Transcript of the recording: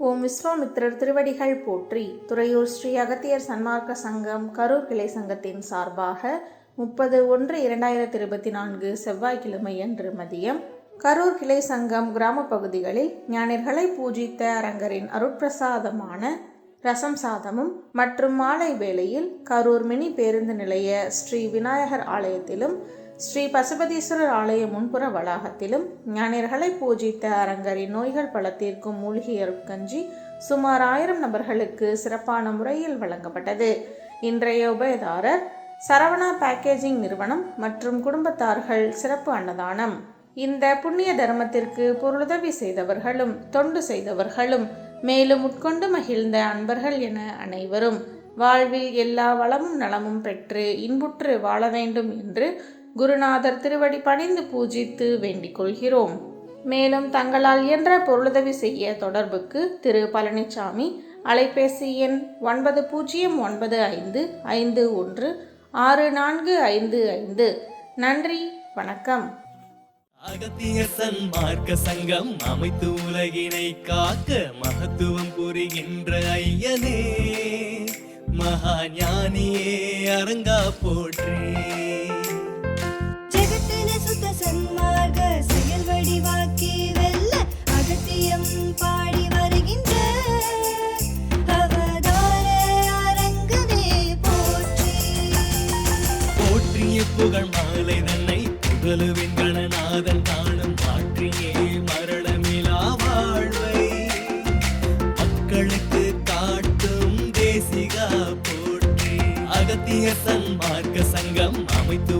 ஓம் விஸ்வாமித்திரர் திருவடிகள் போற்றி. துறையூர் ஸ்ரீ அகத்தியர் சன்மார்க்க சங்கம் கரூர் கிளை சங்கத்தின் சார்பாக முப்பது ஒன்று இரண்டாயிரத்தி இருபத்தி நான்கு செவ்வாய்க்கிழமை அன்று மதியம் கரூர் கிளை சங்கம் கிராம பகுதிகளில் ஞானிகளை பூஜித்த அரங்கரின் அருட்பிரசாதமான ரசம் சாதமும் மற்றும் மாலை வேளையில் கரூர் மினி பேருந்து நிலைய ஸ்ரீ விநாயகர் ஆலயத்திலும் ஸ்ரீ பசுபதீஸ்வரர் ஆலய முன்புற வளாகத்திலும் ஞானியர்களை பூஜித்த அரங்கரின் நோய்கள் பல தீர்க்கும் மூலிகையர் கஞ்சி சுமார் ஆயிரம் நபர்களுக்கு சிறப்பான முறையில் வழங்கப்பட்டது. இன்றைய உபயதாரர் சரவணா பேக்கேஜிங் நிறுவனம் மற்றும் குடும்பத்தார்கள் சிறப்பு அன்னதானம். இந்த புண்ணிய தர்மத்திற்கு பொருளுதவி செய்தவர்களும் தொண்டு செய்தவர்களும் மேலும் உட்கொண்டு மகிழ்ந்த அன்பர்கள் என அனைவரும் வாழ்வில் எல்லா வளமும் நலமும் பெற்று இன்புற்று வாழ வேண்டும் என்று குருநாதர் திருவடி பணிந்து பூஜித்து வேண்டிக் கொள்கிறோம். மேலும் தங்களால் இயன்ற பொருளுதவி செய்ய தொடர்புக்கு திரு பழனிசாமி அலைபேசி எண் ஒன்பது பூஜ்ஜியம் ஒன்பது ஐந்து ஐந்து ஒன்று ஆறு நான்கு ஐந்து ஐந்து. நன்றி வணக்கம். அகத்திய சன்மார்க்க சங்கம் அமைத்து உலகினை காக்க மகத்துவம் புரிகின்ற ஐயனே. மகா ஞானியே அரங்கா போற்றே. மாலை தன்னை புகழுவின் கணநாதன் தானும் பாற்றியே மரணமிலா வாழ்வை. மக்களுக்கு காட்டும் தேசிகா போற்றி. அகத்திய சன்மார்க்க சங்கம் அமைத்து